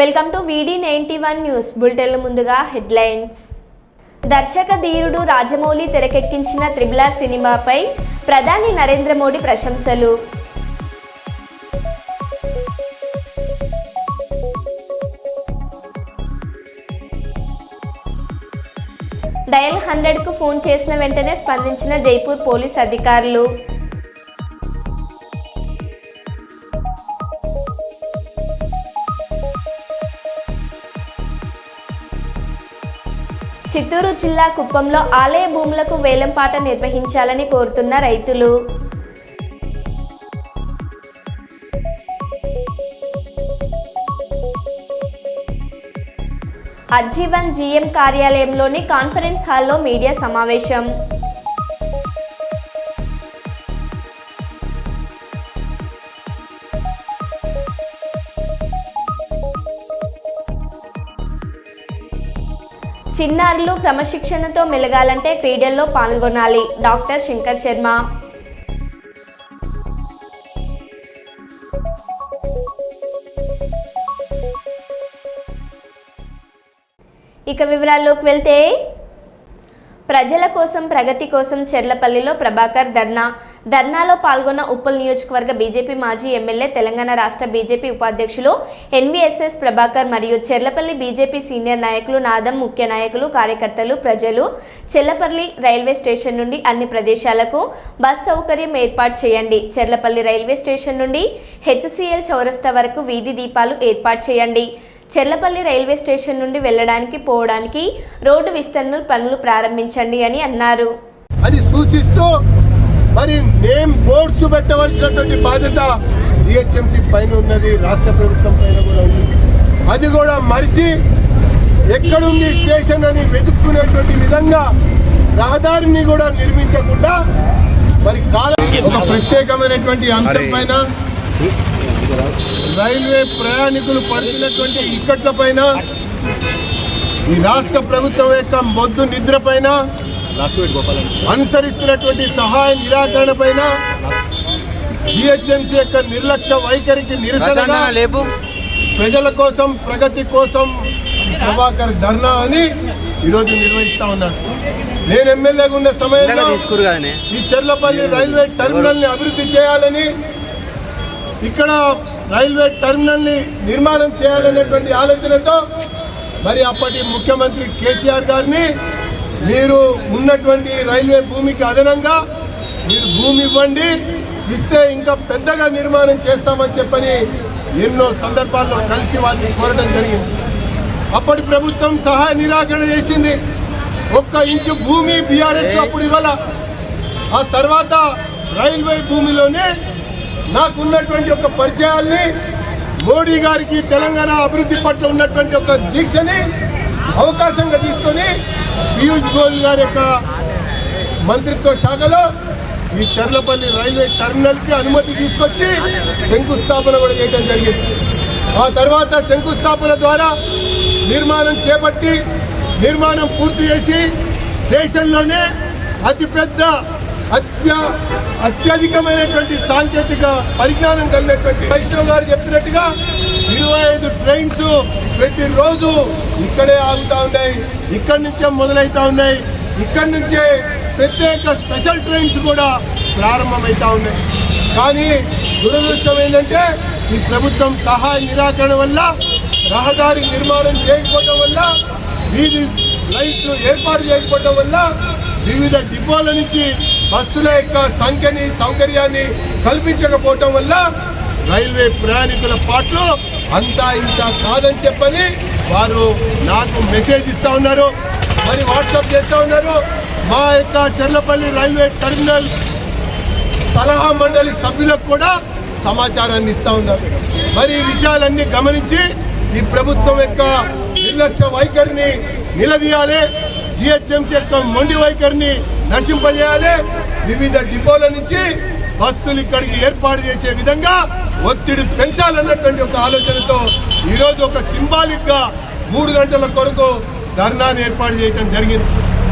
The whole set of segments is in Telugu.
వెల్కమ్ టు వీడి నైన్టీ వన్ న్యూస్ బులెటిన్ల ముందుగా హెడ్లైన్స్. దర్శక ధీరుడు రాజమౌళి తెరకెక్కించిన త్రిబుల సినిమాపై ప్రధాని నరేంద్ర మోడీ ప్రశంసలు. డయల్ హండ్రెడ్కు ఫోన్ చేసిన వెంటనే స్పందించిన జైపూర్ పోలీస్ అధికారులు. చిత్తూరు జిల్లా కుప్పంలో ఆలయ భూములకు వేలంపాట నిర్వహించాలని కోరుతున్న రైతులు. అజ్జీవన్ జీఎం కార్యాలయంలోని కాన్ఫరెన్స్ హాల్లో మీడియా సమావేశం. చిన్నారులు క్రమశిక్షణతో మెలగాలంటే క్రీడల్లో పాల్గొనాలి. డాక్టర్ శంకర్ శర్మ. ఇక వివరాల్లోకి వెళ్తే ప్రజల కోసం ప్రగతి కోసం చెర్లపల్లిలో ప్రభాకర్ ధర్నా. ధర్నాలో పాల్గొన్న ఉప్పల్ నియోజకవర్గ బీజేపీ మాజీ ఎమ్మెల్యే తెలంగాణ రాష్ట్ర బీజేపీ ఉపాధ్యక్షులు ఎన్వీఎస్ఎస్ ప్రభాకర్ మరియు చెర్లపల్లి బీజేపీ సీనియర్ నాయకులు నాదం ముఖ్య నాయకులు కార్యకర్తలు ప్రజలు చెర్లపల్లి రైల్వే స్టేషన్ నుండి అన్ని ప్రదేశాలకు బస్ సౌకర్యం ఏర్పాటు చేయండి. చెర్లపల్లి రైల్వే స్టేషన్ నుండి హెచ్సిఎల్ చౌరస్తా వరకు వీధి దీపాలు ఏర్పాటు చేయండి. చెర్లపల్లి రైల్వే స్టేషన్ నుండి వెళ్ళడానికి పోవడానికి రోడ్డు విస్తరణ పనులు ప్రారంభించండి అని అన్నారు. అది సూచిస్తూ మరి నేమ్ బోర్డ్స్ పెట్టవలసినటువంటి బాధ్యత జిహెచ్ఎంసీ పైన ఉన్నది రాష్ట్ర ప్రభుత్వం పైన కూడా ఉంది. అది కూడా మరిచి ఎక్కడుంది స్టేషన్ అని వెతుక్కునేటువంటి విధంగా రహదారిని కూడా నిర్మించకుండా మరి కాలం ఒక ప్రత్యేకమైనటువంటి అంశం పైన రైల్వే ప్రయాణికులు పడుతున్నటువంటి ఇక్కట్ల పైన ఈ రాష్ట్ర ప్రభుత్వం యొక్క మొద్దు నిద్ర పైన అనుసరిస్తున్నటువంటి సహాయ నిరాకరణ పైన జిహెచ్ఎంసీ యొక్క నిర్లక్ష్య వైఖరికి నిరసనగా లేపు. ప్రజల కోసం ప్రగతి కోసం ప్రభాకర్ ధర్నా అని ఈరోజు నిర్వహిస్తా ఉన్నాను నేను ఎమ్మెల్యేగా ఉన్న సమయంలో ఈ చెర్లపల్లి రైల్వే టెర్మినల్ని అభివృద్ధి చేయాలని ఇక్కడ రైల్వే టెర్మినల్ని నిర్మాణం చేయాలనేటువంటి ఆలోచనతో మరి అప్పటి ముఖ్యమంత్రి కేసీఆర్ గారిని మీరు ఉన్నటువంటి రైల్వే భూమికి అదనంగా మీరు భూమి ఇవ్వండి ఇస్తే ఇంకా పెద్దగా నిర్మాణం చేస్తామని చెప్పని ఎన్నో సందర్భాల్లో కలిసి వారిని కోరడం జరిగింది. అప్పటి ప్రభుత్వం సహాయ నిరాకరణ చేసింది. ఒక్క ఇంచు భూమి బీఆర్ఎస్ అప్పుడు ఇవ్వాల. ఆ తర్వాత రైల్వే భూమిలోనే నాకున్నటువంటి ఒక పరిచయాల్ని మోడీ గారికి తెలంగాణ అభివృద్ధి పట్ల ఉన్నటువంటి ఒక దీక్షని అవకాశంగా తీసుకొని పీయూష్ గోయల్ గారి యొక్క మంత్రిత్వ శాఖలో ఈ చర్లపల్లి రైల్వే టర్మినల్కి అనుమతి తీసుకొచ్చి శంకుస్థాపన కూడా చేయడం జరిగింది. ఆ తర్వాత శంకుస్థాపన ద్వారా నిర్మాణం చేపట్టి నిర్మాణం పూర్తి చేసి దేశంలోనే అతిపెద్ద అత్య అత్యధికమైనటువంటి సాంకేతిక పరిజ్ఞానం కలిగినటువంటి వైష్ణవ్ గారు చెప్పినట్టుగా ఇరవై ఐదు ట్రైన్స్ ప్రతిరోజు ఇక్కడే ఆగుతా ఉన్నాయి. ఇక్కడి నుంచే మొదలవుతా ఉన్నాయి. ఇక్కడి నుంచే ప్రత్యేక స్పెషల్ ట్రైన్స్ కూడా ప్రారంభమవుతా ఉన్నాయి. కానీ దురదృష్టం ఏంటంటే ఈ ప్రభుత్వం సహాయ నిరాకరణ వల్ల రహదారి నిర్మాణం చేయకపోవడం వల్ల వీధి లైట్లు ఏర్పాటు చేయకపోవడం వల్ల వివిధ డిపోల నుంచి బస్సుల యొక్క సంఖ్యని సౌకర్యాన్ని కల్పించకపోవటం వల్ల రైల్వే ప్రయాణికుల పాటలు అంతా ఇంత కాదని చెప్పని వారు నాకు మెసేజ్ ఇస్తూ ఉన్నారు. మరి వాట్సాప్ చేస్తూ ఉన్నారు. మా యొక్క చెర్లపల్లి రైల్వే టెర్మినల్ సలహా మండలి సభ్యులకు కూడా సమాచారాన్ని ఇస్తూ ఉన్నారు. మరి ఈ విషయాలన్నీ గమనించి ఈ ప్రభుత్వం యొక్క నిర్లక్ష్య వైఖరిని నిలదీయాలి. జిహెచ్ఎంసీ యొక్క మొండి వైఖరిని నశింపజేయాలి. వివిధ డిపోల నుంచి బస్సులు ఇక్కడికి ఏర్పాటు చేసే విధంగా ఒత్తిడి పెంచాలన్నటువంటి ఒక ఆలోచనతో ఈరోజు ఒక సింబాలిక్గా మూడు గంటల కొరకు ధర్నాను ఏర్పాటు చేయడం జరిగింది.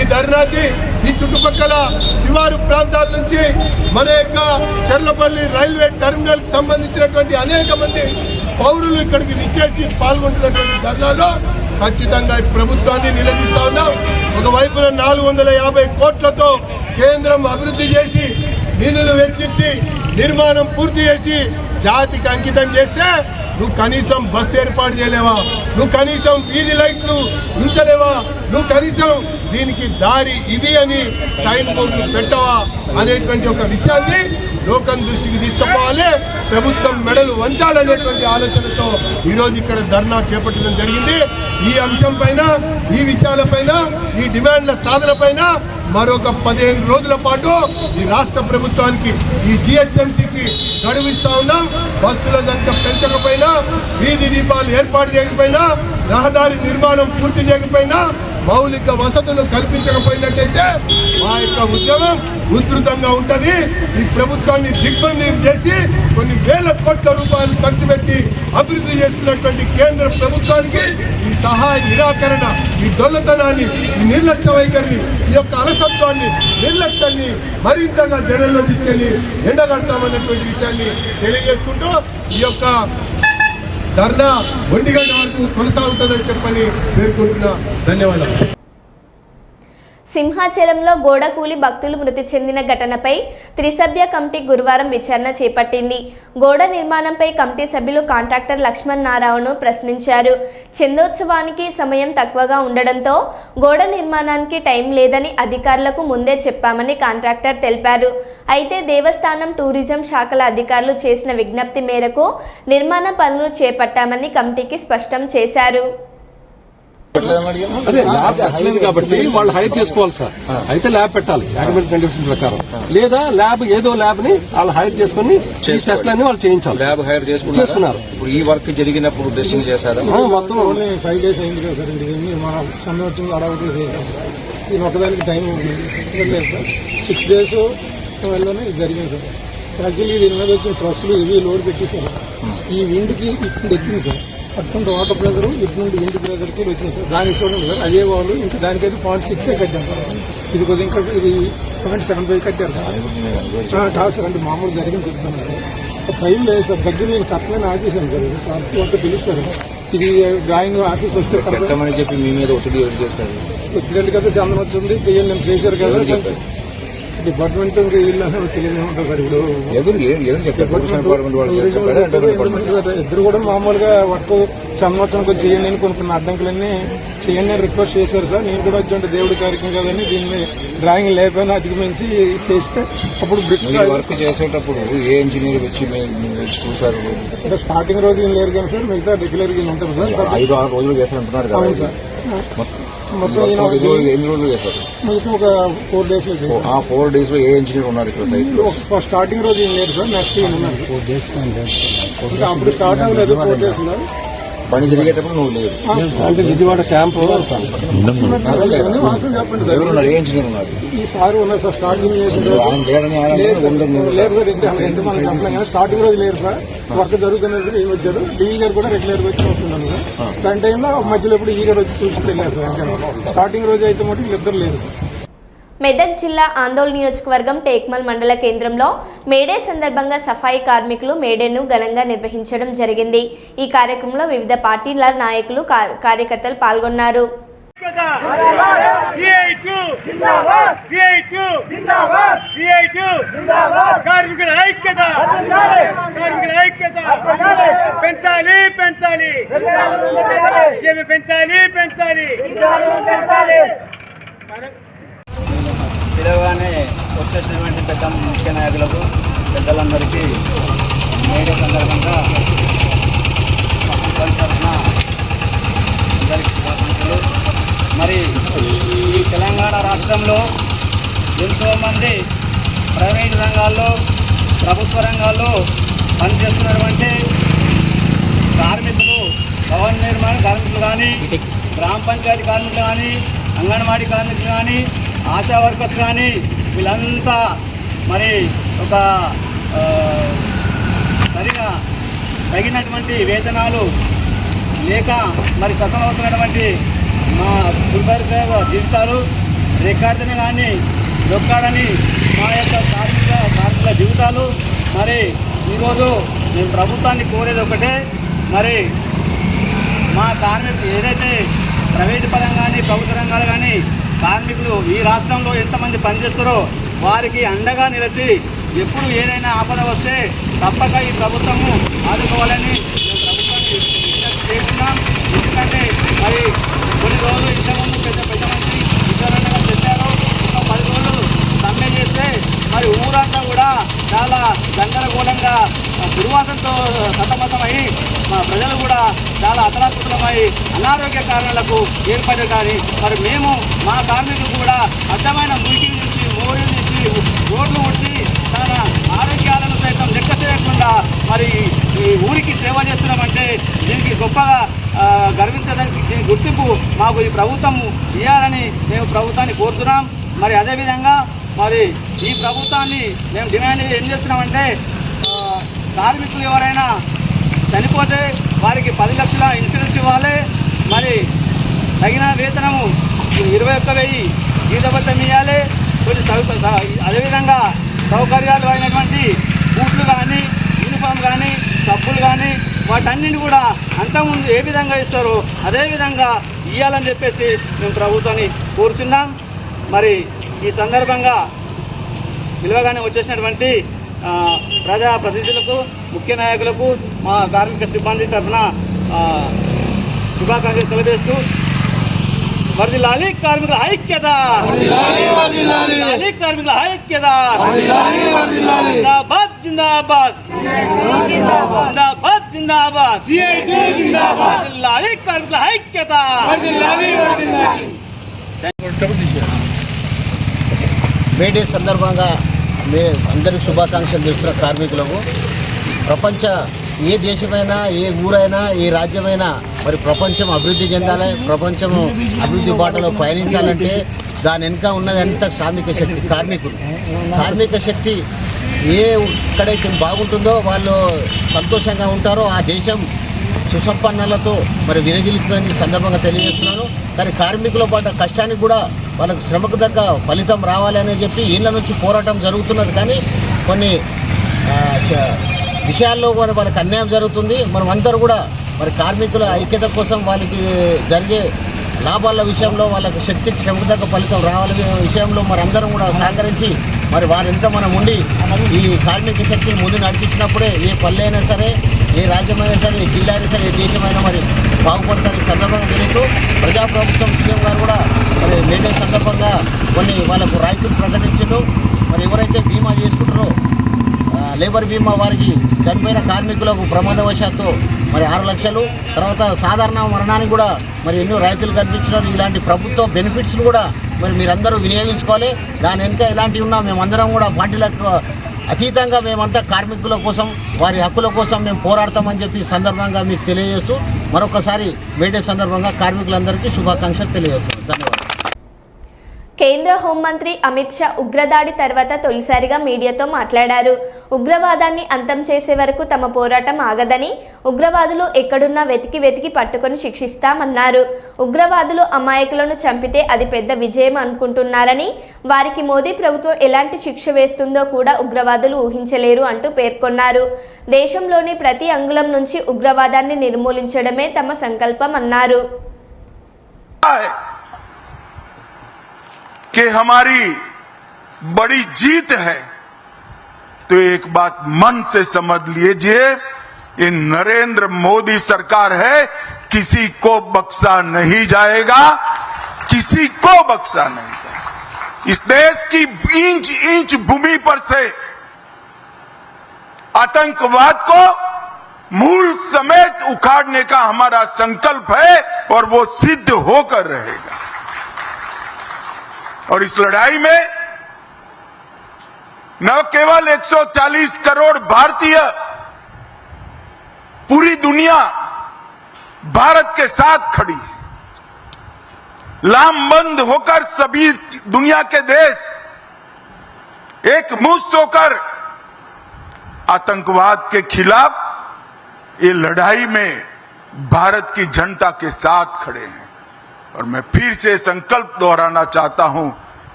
ఈ ధర్నాకి ఈ చుట్టుపక్కల శివారు ప్రాంతాల నుంచి మన యొక్క చెర్లపల్లి రైల్వే టెర్మినల్ సంబంధించినటువంటి అనేక మంది పౌరులు ఇక్కడికి విచ్చేసి పాల్గొంటున్నటువంటి ధర్నాలో ఖచ్చితంగా ఈ ప్రభుత్వాన్ని నిలదీస్తా ఉన్నాం. ఒకవైపున నాలుగు వందల యాభై కోట్లతో కేంద్రం అభివృద్ధి చేసి నిధులు వెచ్చించి నిర్మాణం పూర్తి చేసి జాతికి అంకితం చేస్తే నువ్వు కనీసం బస్సు ఏర్పాటు చేయలేవా? నువ్వు కనీసం వీధి లైట్లు ఉంచలేవా? నువ్వు కనీసం దీనికి దారి ఇది అని సైన్ బోర్డు పెట్టవా? అనేటువంటి ఒక విషయాన్ని లోకం దృష్టికి తీసుకుపోవాలి. ప్రభుత్వం మెడలు వంచాలనేటువంటి ఆలోచనతో ఈరోజు ఇక్కడ ధర్నా చేపట్టడం జరిగింది. ఈ అంశం పైన ఈ విషయాలపైన ఈ డిమాండ్ల సాధన పైన మరొక పదిహేను రోజుల పాటు ఈ రాష్ట్ర ప్రభుత్వానికి ఈ జిహెచ్ఎంసీకి గడువిస్తా ఉన్నాం. బస్సుల సంఖ్య పెంచకపోయినా వీధి దీపాలు ఏర్పాటు చేయకపోయినా రహదారి నిర్మాణం పూర్తి చేయకపోయినా మౌలిక వసతులు కల్పించకపోయినట్టయితే మా యొక్క ఉద్యమం ఉధృతంగా ఉంటుంది. ఈ ప్రభుత్వాన్ని దిగ్బంధం చేసి కొన్ని వేల కోట్ల రూపాయలు ఖర్చు పెట్టి అభివృద్ధి చేస్తున్నటువంటి కేంద్ర ప్రభుత్వానికి ఈ సహాయ నిరాకరణ ఈ దొల్లతనాన్ని ఈ నిర్లక్ష్య వైఖరిని ఈ యొక్క అలసత్వాన్ని నిర్లక్ష్యాన్ని మరింతగా జనంలో తీసుకెళ్ళి ఎండగడతామన్నటువంటి విషయాన్ని తెలియజేసుకుంటూ ఈ యొక్క ధర్నా ఒంటిగంట వరకు కొనసాగుతుందని చెప్పని పేర్కొంటున్నా ధన్యవాదాలు. సింహాచలంలో గోడ కూలి భక్తులు మృతి చెందిన ఘటనపై త్రిసభ్య కమిటీ గురువారం విచారణ చేపట్టింది. గోడ నిర్మాణంపై కమిటీ సభ్యులు కాంట్రాక్టర్ లక్ష్మణ్ నారాయణను ప్రశ్నించారు. చందోత్సవానికి సమయం తక్కువగా ఉండడంతో గోడ నిర్మాణానికి టైం లేదని అధికారులకు ముందే చెప్పామని కాంట్రాక్టర్ తెలిపారు. అయితే దేవస్థానం టూరిజం శాఖల అధికారులు చేసిన విజ్ఞప్తి మేరకు నిర్మాణ పనులు చేపట్టామని కమిటీకి స్పష్టం చేశారు. అదే ల్యాబ్ పెట్టలేదు కాబట్టి వాళ్ళు హైర్ చేసుకోవాలి సార్ అయితే ల్యాబ్ పెట్టాలి అగ్రిమెంట్ కండిషన్ ప్రకారం. లేదా ల్యాబ్ ఏదో ల్యాబ్ని వాళ్ళు హైర్ చేసుకుని ఈ టెస్ట్లన్నీ వాళ్ళు చేయించాలి. ల్యాబ్ హైర్ చేసుకున్నారు. ఇప్పుడు ఈ వర్క్ జరిగినప్పుడు టెస్టింగ్ చేశారా? మొత్తం ఫైవ్ డేస్ అయింది కదా సార్ మన అడవులు ఇది ఒకదానికి టైం సిక్స్ డేస్ వల్లనే ఇది జరిగింది సార్ యాక్చువల్లీ దీని మీద వచ్చిన ట్రస్సులు ఇవి లోడ్ పెట్టేశారు ఈ విండ్కి ఇప్పుడు ఎక్కింది సార్ అటువంటి వాటర్ ప్రెజర్ ఇటువంటి విండ్ ప్రెజర్కి వచ్చింది సార్ దానికి చూడండి సార్ అదే వాళ్ళు ఇంకా దానికైతే పాయింట్ సిక్స్ కట్టాం సార్. ఇది కొద్దిగా ఇంకా ఇది పాయింట్ సెవెన్ ఫైవ్ కట్టారు సార్. కాదు సార్ అంటే మామూలు జరిగింది చెప్తాను సార్. టైం లేదు సార్. దగ్గర నేను కట్టమని ఆఫీసాను సార్. సార్ అంటే పిలుస్తారు. ఇది డ్రాయింగ్ ఆఫీస్ వస్తే కరెక్ట్ పెట్టమని చెప్పి మీ మీద ఒత్తిడి చేశారు? వచ్చినట్టు కదా చందనం వచ్చింది చేయండి నేను చేశారు కదా? డిపార్ట్మెంట్ చెప్పారు? టూరిజం డిపార్ట్మెంట్ వాళ్ళు ఇద్దరు కూడా మామూలుగా వర్క్ సంవత్సరం కొంచెం చేయండి అని కొన్ని కొన్ని అడ్డంకులన్నీ చేయండి అని రిక్వెస్ట్ చేశారు సార్. నేను కూడా వచ్చి దేవుడి కార్యక్రమం కదని దీన్ని డ్రాయింగ్ లేకపోయినా అధిగమించి చేస్తే అప్పుడు వర్క్ చేసేటప్పుడు ఏ ఇంజనీర్ వచ్చి చూసారు అంటే స్టార్టింగ్ రోజు ఏం లేరు కానీ సార్ మిగతా రెగ్యులర్గా ఉంటుంది సార్. ఐదు ఆరు రోజులు చేశారంటున్నారు కదా మొత్తం మొత్తం ఎన్ని రోజులు చేశారు? ఒక ఫోర్ డేస్లో. ఆ ఫోర్ డేస్లో ఏ ఇంజనీర్ ఉన్నారు ఇక్కడ సైట్లో? ఒక స్టార్టింగ్ రోజు ఏం లేదు సార్ నెక్స్ట్ ఏం ఉన్నారు? ఫోర్ డేస్ అప్పుడు స్టార్ట్ అవ్వలేదు ఫోర్ డేస్లో పని జరిగేటప్పుడు నువ్వు లేదు అంటే విజయవాడ క్యాంపు. వాస్తవం చెప్పండి సార్ ఎవరు ఉన్నారు? ఏ ఇంజనీర్ ఉన్నారు? ఈ సార్ ఉన్నారు సార్ స్టార్టింగ్ ఆయన లేడని లేదు సార్, స్టార్టింగ్ రోజు లేరు సార్. వర్క్ జరుగుతున్నది ఏం వచ్చారు డీఈ గారు కూడా రెగ్యులర్గా వచ్చి వస్తున్నాను సార్. దాని టైంలో మధ్యలో ఇప్పుడు ఈ గారు వచ్చి చూసి వెళ్ళారు సార్. స్టార్టింగ్ రోజు అయితే మటు వీళ్ళిద్దరు లేరు సార్. మెదక్ జిల్లా ఆందోళన నియోజకవర్గం టేక్మల్ మండల కేంద్రంలో మేడే సందర్భంగా సఫాయి కార్మికులు మేడేను ఘనంగా నిర్వహించడం జరిగింది. ఈ కార్యక్రమంలో వివిధ పార్టీల నాయకులు కార్యకర్తలు పాల్గొన్నారు. కార్మికుల ఐక్యత కార్మికుల ఐక్యత పెంచాలి పెంచాలి పెంచాలి పెంచాలి. పిలవగానే వచ్చేసినటువంటి పెద్ద ముఖ్య నాయకులకు పెద్దలందరికీ మేడే సందర్భంగా తరఫున అందరికీ శుభాకాంక్షలు. మరి ఈ తెలంగాణ రాష్ట్రంలో ఎంతోమంది ప్రైవేట్ రంగాల్లో ప్రభుత్వ రంగాల్లో పనిచేస్తున్నటువంటి కార్మికులు భవన నిర్మాణ కార్మికులు కానీ గ్రామ పంచాయతీ కార్మికులు కానీ అంగన్వాడీ కార్మికులు కానీ ఆశా వర్కర్స్ కానీ వీళ్ళంతా మరి ఒక సరిగా తగినటువంటి వేతనాలు లేక మరి సతమవుతున్నటువంటి మా దుర్భర జీవితాలు రికార్డుని కానీ దొక్కాడని మా యొక్క కార్మిక కార్మికుల జీవితాలు. మరి ఈరోజు నేను ప్రభుత్వాన్ని కోరేది ఒకటే మరి మా కార్మికులు ఏదైతే ప్రైవేట్ పరంగా కానీ ప్రభుత్వ రంగాలు కానీ కార్మికులు ఈ రాష్ట్రంలో ఎంతమంది పనిచేస్తారో వారికి అండగా నిలిచి ఎప్పుడు ఏదైనా ఆపద వస్తే తప్పక ఈ ప్రభుత్వము ఆదుకోవాలని ప్రభుత్వాన్ని చేస్తున్నాం. ఎందుకంటే మరి కొన్ని రోజులు ఇంతకుముందు పెద్ద పెద్ద మంది విచారణగా చెప్పారు. ఇంకా పది రోజులు సమ్మె చేస్తే మరి ఊరంతా కూడా చాలా గందరగోళంగా దుర్వాసంతో సతమతమై మా ప్రజలు కూడా చాలా అతలాకుతలమై అనారోగ్య కారణాలకు ఏర్పడ్డారు. కానీ మరి మేము మా కార్మికులు కూడా అర్థమైన మురికి తీసి మోరీ తీసి రోడ్లు ఉడిచి తన ఆరోగ్యాలను సైతం లెక్క చేయకుండా మరి ఈ ఊరికి సేవ చేస్తున్నామంటే దీనికి గొప్పగా గర్వించడానికి దీని గుర్తింపు మాకు ఈ ప్రభుత్వం ఇవ్వాలని మేము ప్రభుత్వాన్ని కోరుతున్నాం. మరి అదేవిధంగా మరి ఈ ప్రభుత్వాన్ని మేము డిమాండ్ ఏం చేస్తున్నామంటే కార్మికులు ఎవరైనా చనిపోతే వారికి పది లక్షల ఇన్సూరెన్స్ ఇవ్వాలి. మరి తగిన వేతనము ఇరవై ఒక్క వెయ్యి జీతభత్తం ఇవ్వాలి కొన్ని అదేవిధంగా సౌకర్యాలు అయినటువంటి బూట్లు కానీ యూనిఫామ్ కానీ సబ్బులు కానీ వాటన్నింటి కూడా అంతకుముందు ఏ విధంగా ఇస్తారో అదేవిధంగా ఇవ్వాలని చెప్పేసి మేము ప్రభుత్వాన్ని కోరుచున్నాం. మరి ఈ సందర్భంగా పిలవగానే వచ్చేసినటువంటి ఆ, ప్రజా ప్రతినిధులకు ముఖ్య నాయకులకు మా కార్మిక సిబ్బంది తరఫున ఆ, శుభాకాంక్షలు తెలియజేస్తూ వర్దిల్లాలి కార్మికుల ఐక్యత! వర్ధిల్లాలి కార్మికుల ఐక్యత! జిందాబాద్ జిందాబాద్! జిందాబాద్ జిందాబాద్! వర్ధిల్లాలి కార్మికుల ఐక్యత! మేడే సందర్భంగా మే అందరికీ శుభాకాంక్షలు చేస్తున్న కార్మికులకు. ప్రపంచ ఏ దేశమైనా ఏ ఊరైనా ఏ రాజ్యమైనా మరి ప్రపంచం అభివృద్ధి చెందాలి ప్రపంచం అభివృద్ధి బాటలో పయనించాలంటే దాని వెనుక ఉన్నదంతా శ్రామిక శక్తి కార్మికులు. కార్మిక శక్తి ఏ ఎక్కడైతే బాగుంటుందో వాళ్ళు సంతోషంగా ఉంటారో ఆ దేశం సుసంపన్నలతో మరి విరజిల్లుతుందని సందర్భంగా తెలియజేస్తున్నాను. కానీ కార్మికుల పాటు కష్టానికి కూడా వాళ్ళకు శ్రమకు తగ్గ ఫలితం రావాలి అని చెప్పి ఈళ్ళ నుంచి పోరాటం జరుగుతున్నది. కానీ కొన్ని విషయాల్లో మరి వాళ్ళకి అన్యాయం జరుగుతుంది. మనం అందరూ కూడా మరి కార్మికుల ఐక్యత కోసం వాళ్ళకి జరిగే లాభాల విషయంలో వాళ్ళకి శక్తి శ్రమకు తగ్గ ఫలితం రావాలి విషయంలో మరి అందరం కూడా సహకరించి మరి వారింత మనం ఉండి ఈ కార్మిక శక్తిని ముందు నడిపించినప్పుడే ఏ పల్లె అయినా సరే ఏ రాజ్యమైనా సరే ఏ జిల్లా అయినా సరే ఏ దేశమైనా మరి బాగుపడతారని సందర్భంగా తెలుస్తూ ప్రజాప్రభుత్వం సీఎం గారు కూడా మరి మేడే సందర్భంగా కొన్ని వాళ్ళకు రాయితీలు ప్రకటించారు మరి ఎవరైతే బీమా చేసుకుంటారో లేబర్ బీమా వారికి చనిపోయిన కార్మికులకు ప్రమాదవశాత్తు మరి ఆరు లక్షలు. తర్వాత సాధారణ మరణానికి కూడా మరి ఎన్నో రైతులు కల్పించడం ఇలాంటి ప్రభుత్వ బెనిఫిట్స్ను కూడా మరి మీరందరూ వినియోగించుకోవాలి. దాని వెనుక ఇలాంటివి ఉన్నా మేమందరం కూడా పార్టీలకు అతీతంగా మేమంతా కార్మికుల కోసం వారి హక్కుల కోసం మేము పోరాడతామని చెప్పి సందర్భంగా మీకు తెలియజేస్తూ మరొకసారి మేడే సందర్భంగా కార్మికులందరికీ శుభాకాంక్షలు తెలియజేస్తున్నాం ధన్యవాదాలు. కేంద్ర హోంమంత్రి అమిత్ షా ఉగ్రదాడి తర్వాత తొలిసారిగా మీడియాతో మాట్లాడారు. ఉగ్రవాదాన్ని అంతం చేసే వరకు తమ పోరాటం ఆగదని ఉగ్రవాదులు ఎక్కడున్నా వెతికి వెతికి పట్టుకొని శిక్షిస్తామన్నారు. ఉగ్రవాదులు అమాయకులను చంపితే అది పెద్ద విజయం అనుకుంటున్నారని వారికి మోదీ ప్రభుత్వం ఎలాంటి శిక్ష వేస్తుందో కూడా ఉగ్రవాదులు ఊహించలేరు అంటూ పేర్కొన్నారు. దేశంలోని ప్రతి అంగుళం నుంచి ఉగ్రవాదాన్ని నిర్మూలించడమే తమ సంకల్పం అన్నారు कि हमारी बड़ी जीत है। तो एक बात मन से समझ लीजिए, ये नरेंद्र मोदी सरकार है, किसी को बख्शा नहीं जाएगा, किसी को बख्शा नहीं जाएगा। इस देश की इंच इंच भूमि पर से आतंकवाद को मूल समेत उखाड़ने का हमारा संकल्प है और वो सिद्ध होकर रहेगा। और इस लड़ाई में न केवल 140 करोड़ भारतीय पूरी दुनिया भारत के साथ खड़ी लामबंद होकर सभी दुनिया के देश एक मुस्त होकर आतंकवाद के खिलाफ ये लड़ाई में भारत की जनता के साथ खड़े हैं। और मैं फिर से संकल्प दोहराना चाहता हूँ,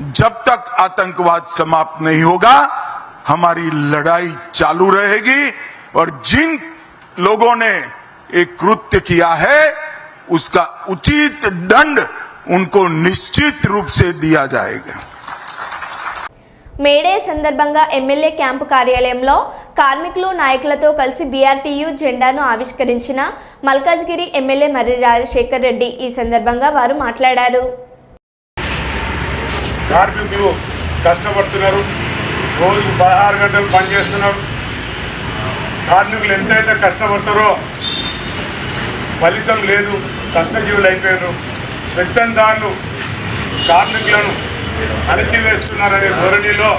जब तक आतंकवाद समाप्त नहीं होगा, हमारी लड़ाई चालू रहेगी और जिन लोगों ने एक कृत्य किया है, उसका उचित दंड उनको निश्चित रूप से दिया जाएगा। మేడే సందర్భంగా ఎమ్మెల్యే క్యాంపు కార్యాలయంలో కార్మికులు నాయకులతో కలిసి బీఆర్టీయూ జెండాను ఆవిష్కరించిన మల్కాజ్గిరి ఎమ్మెల్యే మర్రి రాజశేఖర్ రెడ్డి ఈ సందర్భంగా వారు మాట్లాడారు. కార్మికులు కష్టపడుతున్నారు. రోజుకు పదహారు గంటలు పనిచేస్తున్నారు. కార్మికులు ఎంతైతే కష్టపడతారో ఫలితం లేదు. కష్టజీవులు అయిపోయారు పెత్తందారులు కార్మికులను అణచివేస్తున్నారనే ధోరణిలో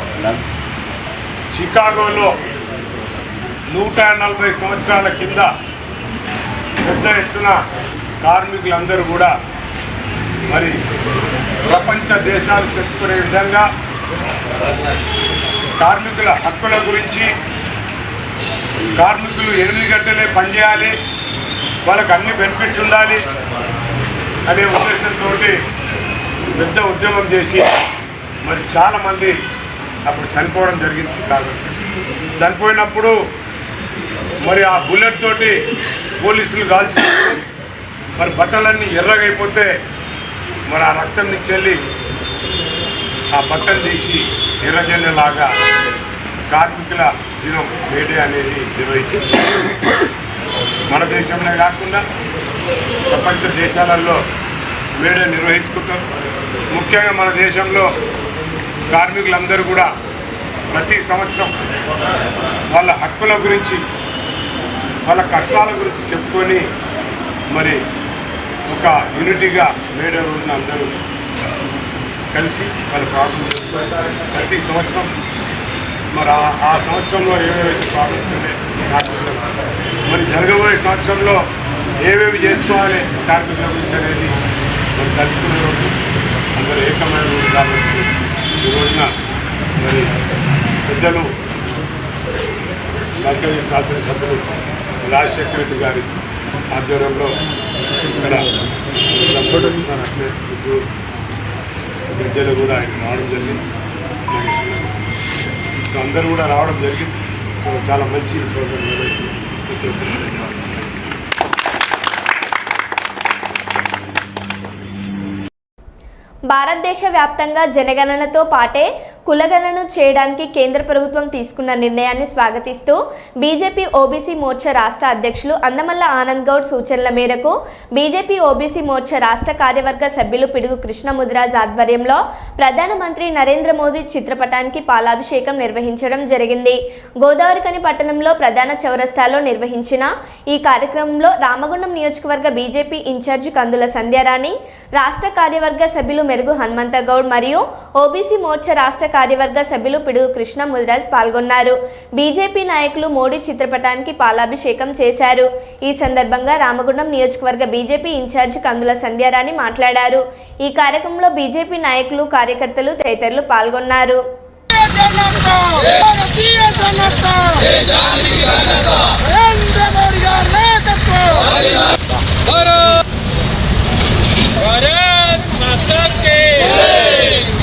చికాగోలో నూట నలభై సంవత్సరాల కింద పెద్ద ఎత్తున కార్మికులందరూ కూడా మరి ప్రపంచ దేశాలు చెప్పుకునే విధంగా కార్మికుల హక్కుల గురించి కార్మికులు ఎనిమిది గంటలే పనిచేయాలి వాళ్ళకి అన్ని బెనిఫిట్స్ ఉండాలి అనే ఉద్దేశంతో పెద్ద ఉద్యమం చేసి మరి చాలామంది అప్పుడు చనిపోవడం జరిగింది కాదు. చనిపోయినప్పుడు మరి ఆ బుల్లెట్ తోటి పోలీసులు కాల్చి మరి బట్టలన్నీ ఎర్రగైపోతే మరి ఆ రక్తం నుంచి వెళ్ళి ఆ బట్టలు తీసి ఎర్రజెండలాగా కార్మికుల దినం మేడే అనేది నిర్వహించింది. మన దేశంలో కాకుండా ప్రపంచ దేశాలలో మేడే నిర్వహించుకుంటాం. ముఖ్యంగా మన దేశంలో కార్మికులందరూ కూడా ప్రతి సంవత్సరం వాళ్ళ హక్కుల గురించి వాళ్ళ కష్టాల గురించి చెప్పుకొని మరి ఒక యూనిటీగా మేడే రోజున అందరూ కలిసి వాళ్ళ ప్రాబ్లం ప్రతి సంవత్సరం మరి ఆ- ఆ సంవత్సరంలో ఏవేవి ప్రాబ్లమ్స్ మరి జరగబోయే సంవత్సరంలో ఏవేవి చేసుకోవాలి కార్మికుల గురించి అనేది మరి తలుచుకునే రోజు అందరూ ఏకమైన రోజు కాబట్టి ఈ రోజున మరి పెద్దలు మర్కజీ శాసనసభ్యులు రాజశేఖర రెడ్డి గారి ఆధ్వర్యంలో ఇక్కడ సంపడుతున్నారు అట్లే ప్రజలు కూడా ఆయన రావడం జరిగింది. అందరూ కూడా రావడం జరిగింది. చాలా మంచి ప్రోగ్రామ్ నిర్వహించి ప్రతి ఒక్కరికి భారతదేశ వ్యాప్తంగా జనగణనతో పాటే కులగణను చేయడానికి కేంద్ర ప్రభుత్వం తీసుకున్న నిర్ణయాన్ని స్వాగతిస్తూ బీజేపీ ఓబీసీ మోర్చా రాష్ట్ర అధ్యక్షులు అందమల్ల ఆనంద్ గౌడ్ సూచనల మేరకు బీజేపీ ఓబీసీ మోర్చా రాష్ట్ర కార్యవర్గ సభ్యులు పిడుగు కృష్ణముద్రాజ్ ఆధ్వర్యంలో ప్రధానమంత్రి నరేంద్ర మోదీ చిత్రపటానికి పాలాభిషేకం నిర్వహించడం జరిగింది. గోదావరికని పట్టణంలో ప్రధాన చౌరస్తాలో నిర్వహించిన ఈ కార్యక్రమంలో రామగుండం నియోజకవర్గ బీజేపీ ఇన్ఛార్జి కందుల సంధ్యారాణి రాష్ట్ర కార్యవర్గ సభ్యులు మెరుగు హనుమంత గౌడ్ మరియు ఓబీసీ మోర్చా రాష్ట్ర కార్యవర్గ సభ్యులు పిడుగు కృష్ణ ముదిరాజ్ పాల్గొన్నారు బీజేపీ నాయకులు మోడీ చిత్రపటానికి పాలాభిషేకం చేశారు ఈ సందర్భంగా రామగుండం నియోజకవర్గ బీజేపీ ఇన్ఛార్జి కందుల సంధ్యారాణి మాట్లాడారు ఈ కార్యక్రమంలో బీజేపీ నాయకులు కార్యకర్తలు తదితరులు పాల్గొన్నారు भारत माता के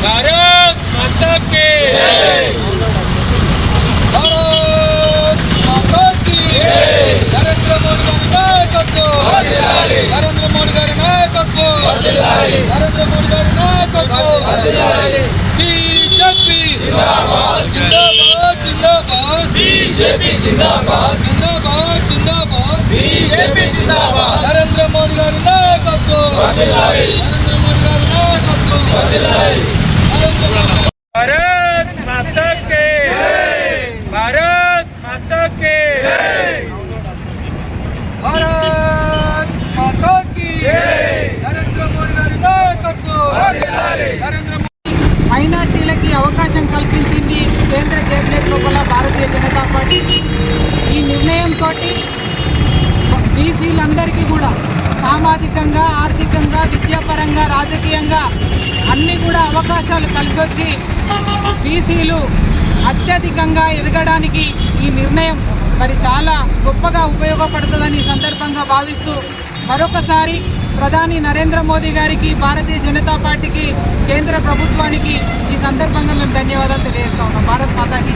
भारत మాతాకి భారత్ మాతాకి నరేంద్ర మోడీ గారి నాయకత్వం. నరేంద్ర మోడీ గారి నాయకత్వం. నరేంద్ర మోడీ గారి నాయకత్వం. బీజేపీ. జిందాబాద్. జిందాబాద్ బీజేపీ జిందాబాద్. జిందాబాద్ జిందాబాద్. బీజేపీ జిందాబాద్. నరేంద్ర మోడీ గారి నాయకత్వం. నరేంద్ర మోడీ గారి నాయకత్వం. भारत माता के भारत माता के भारत माता की नरेंद्र मोदी గారి నాయకత్వం నరేంద్ర మైనార్టీలకి అవకాశం కల్పించింది కేంద్ర కేబినెట్ లోపల భారతీయ జనతా పార్టీ ఈ నిర్ణయంతో బీసీలందరికీ కూడా సామాజికంగా ఆర్థికంగా విద్యాపరంగా రాజకీయంగా అన్ని కూడా అవకాశాలు కలిసొచ్చి బీసీలు అత్యధికంగా ఎదగడానికి ఈ నిర్ణయం మరి చాలా గొప్పగా ఉపయోగపడుతుందని సందర్భంగా భావిస్తూ మరొకసారి ప్రధాని నరేంద్ర మోదీ గారికి భారతీయ జనతా పార్టీకి కేంద్ర ప్రభుత్వానికి ఈ సందర్భంగా మేము ధన్యవాదాలు తెలియజేస్తా ఉన్నాం. భారత్ మాతాకి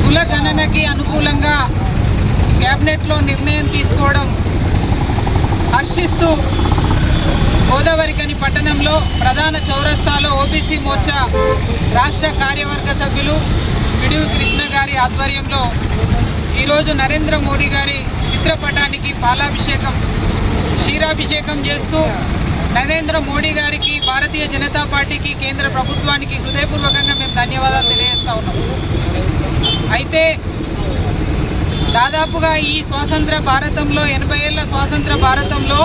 కుల గణనకి అనుకూలంగా క్యాబినెట్లో నిర్ణయం తీసుకోవడం హర్షిస్తూ గోదావరికని పట్టణంలో ప్రధాన చౌరస్తాలో ఓబీసీ మోర్చా రాష్ట్ర కార్యవర్గ సభ్యులు పిడివి కృష్ణ గారి ఆధ్వర్యంలో ఈరోజు నరేంద్ర మోడీ గారి చిత్రపటానికి పాలాభిషేకం క్షీరాభిషేకం చేస్తూ నరేంద్ర మోడీ గారికి భారతీయ జనతా పార్టీకి కేంద్ర ప్రభుత్వానికి హృదయపూర్వకంగా మేము ధన్యవాదాలు తెలియజేస్తా ఉన్నాం. అయితే దాదాపుగా ఈ స్వాతంత్ర భారతంలో ఎనభై ఏళ్ళ స్వాతంత్ర భారతంలో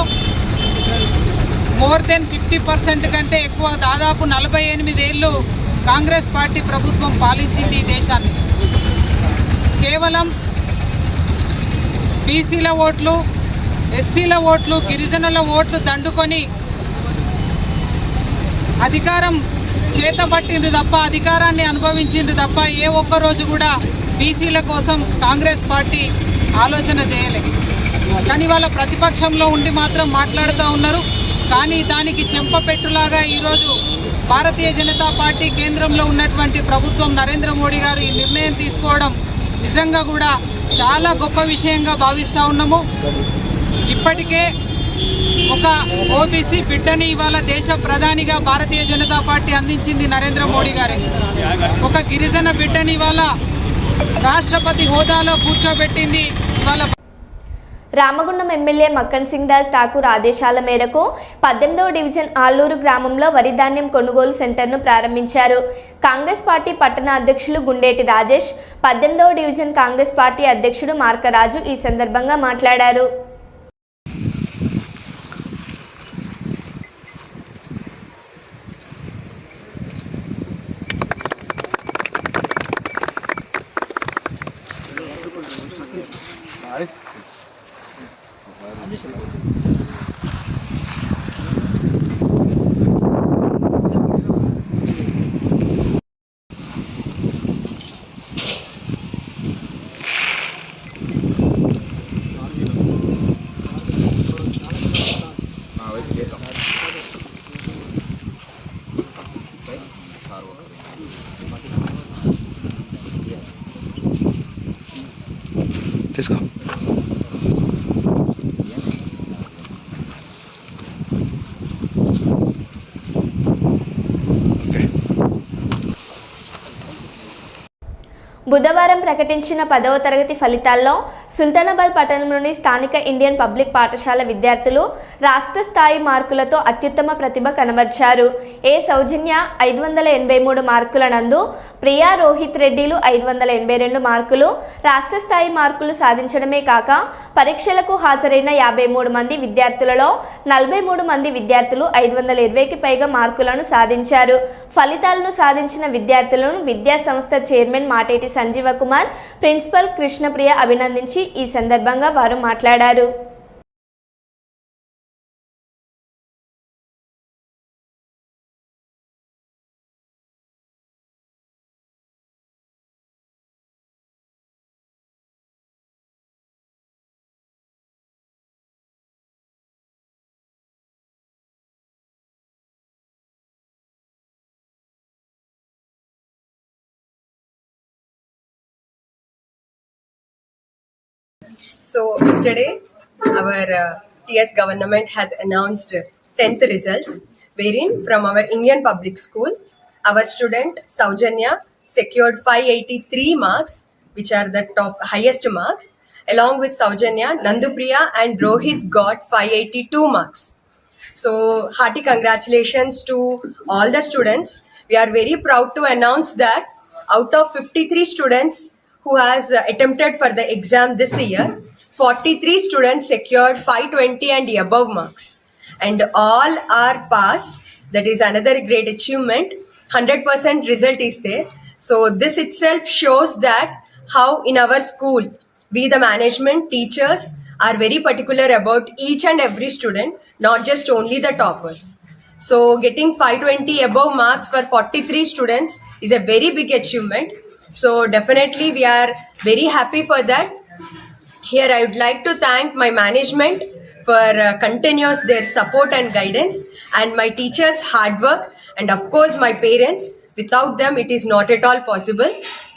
మోర్ దెన్ ఫిఫ్టీ పర్సెంట్ కంటే ఎక్కువ దాదాపు నలభై ఎనిమిది ఏళ్ళు కాంగ్రెస్ పార్టీ ప్రభుత్వం పాలించింది ఈ దేశాన్ని. కేవలం బీసీల ఓట్లు ఎస్సీల ఓట్లు గిరిజనుల ఓట్లు దండుకొని అధికారం చేతపట్టింది తప్ప అధికారాన్ని అనుభవించిండ్రు తప్ప ఏ ఒక్క రోజు కూడా బీసీల కోసం కాంగ్రెస్ పార్టీ ఆలోచన చేయలే. కానీ వాళ్ళ ప్రతిపక్షంలో ఉండి మాత్రం మాట్లాడుతూ ఉన్నారు. కానీ దానికి చెంపపెట్టులాగా ఈరోజు భారతీయ జనతా పార్టీ కేంద్రంలో ఉన్నటువంటి ప్రభుత్వం నరేంద్ర మోడీ గారు ఈ నిర్ణయం తీసుకోవడం నిజంగా కూడా చాలా గొప్ప విషయంగా భావిస్తూ ఉన్నాము. ఇప్పటికే ఒక ఓబీసీ బిడ్డని ఇవాళ దేశ ప్రధానిగా భారతీయ జనతా పార్టీ అందించింది నరేంద్ర మోడీ గారే. ఒక గిరిజన బిడ్డని ఇవాళ రాష్ట్రపతి హోదాలో కూర్చోబెట్టింది రామగుండం ఎమ్మెల్యే మక్కన్ సింగ్ దాస్ ఠాకూర్ ఆదేశాల మేరకు పద్దెనిమిదవ డివిజన్ ఆలూరు గ్రామంలో వరి ధాన్యం కొనుగోలు సెంటర్ను ప్రారంభించారు. కాంగ్రెస్ పార్టీ పట్టణ అధ్యక్షులు గుండేటి రాజేష్ పద్దెనిమిదవ డివిజన్ కాంగ్రెస్ పార్టీ అధ్యక్షుడు మార్కరాజు ఈ సందర్భంగా మాట్లాడారు. బుధవారం ప్రకటించిన పదవ తరగతి ఫలితాల్లో సుల్తానాబాద్ పట్టణంలోని స్థానిక ఇండియన్ పబ్లిక్ పాఠశాల విద్యార్థులు రాష్ట్ర స్థాయి మార్కులతో అత్యుత్తమ ప్రతిభ కనబర్చారు. ఏ సౌజన్య ఐదు వందల ఎనభై మూడు మార్కుల నందు ప్రియా రోహిత్ రెడ్డిలు ఐదు వందల ఎనభై రెండు మార్కులు రాష్ట్ర స్థాయి మార్కులు సాధించడమే కాక పరీక్షలకు హాజరైన యాభై మూడు మంది విద్యార్థులలో నలభై మూడు మంది విద్యార్థులు ఐదు వందల ఇరవైకి పైగా మార్కులను సాధించారు. ఫలితాలను సాధించిన విద్యార్థులను విద్యా సంస్థ చైర్మన్ మాటేటి సంజీవ కుమార్ ప్రిన్సిపల్ కృష్ణప్రియ అభినందించి ఈ సందర్భంగా వారు మాట్లాడారు. So yesterday, our uh, TS government has announced 10th results, wherein from our Indian public school, our student Saujanya secured 583 marks, which are the top highest marks. Along with Saujanya, Nandupriya and Rohit got 582 marks. So hearty congratulations to all the students. We are very proud to announce that out of 53 students who has uh, attempted for the exam this year, 43 students secured 520 and above marks. And all are pass. That is another great achievement. 100% result is there. So this itself shows that how in our school, we the management, teachers are very particular about each and every student, not just only the toppers. So getting 520 above marks for 43 students is a very big achievement. So definitely we are very happy for that. Here I would like to thank my management for uh, continuous their support and guidance and my teachers hard work and of course my parents Without them, it is not at all possible.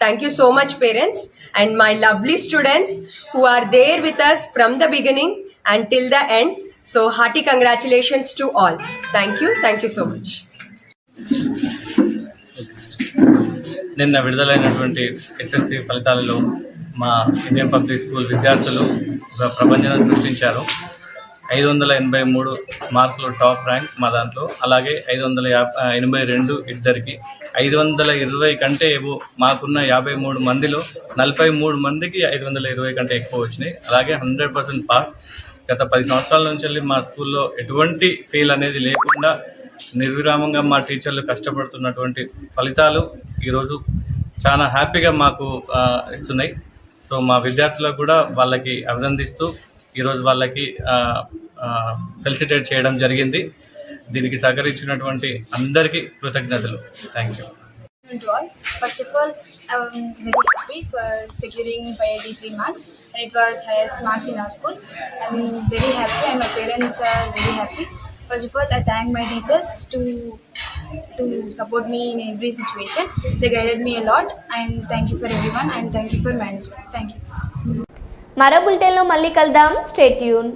Thank you so much, parents, and my lovely students who are there with us from the beginning until the end. So, hearty congratulations to all. Thank you. Thank you so much. నిన్న విడుదలైనటువంటి ఎస్ఎస్సి ఫలితాలలో మా ఇండియన్ పబ్లిక్ స్కూల్ విద్యార్థులు ఒక ప్రపంచం సృష్టించారు. ఐదు వందల ఎనభై మూడు మార్కులు టాప్ ర్యాంక్ మా దాంట్లో. అలాగే ఐదు వందల యాభై ఎనభై రెండు ఇద్దరికి. ఐదు వందల ఇరవై కంటే ఏవో మాకున్న యాభై మూడు మందిలో నలభై మూడు మందికి ఐదు వందల ఇరవై కంటే ఎక్కువ వచ్చినాయి. అలాగే హండ్రెడ్ పర్సెంట్ పాస్. గత పది సంవత్సరాల నుంచి వెళ్ళి మా స్కూల్లో ఎటువంటి ఫెయిల్ అనేది లేకుండా నిర్విరామంగా మా టీచర్లు కష్టపడుతున్నటువంటి ఫలితాలు ఈరోజు చాలా హ్యాపీగా మాకు ఇస్తున్నాయి. సో మా విద్యార్థులకు కూడా వాళ్ళకి అభినందిస్తూ ఈరోజు వాళ్ళకి ఫెలిసిటేట్ చేయడం జరిగింది. దీనికి సహకరించినటువంటి అందరికీ కృతజ్ఞతలు. Thank you securing five eighty three marks it was highest in high school I'm happy and parents are very happy First of all, I thank my teachers to to support me in every situation. They guided me a lot and thank you for everyone and thank you for management. Thank you. మరో బులెటిన్లో మళ్ళీ కలుద్దాం స్టేట్ యూన్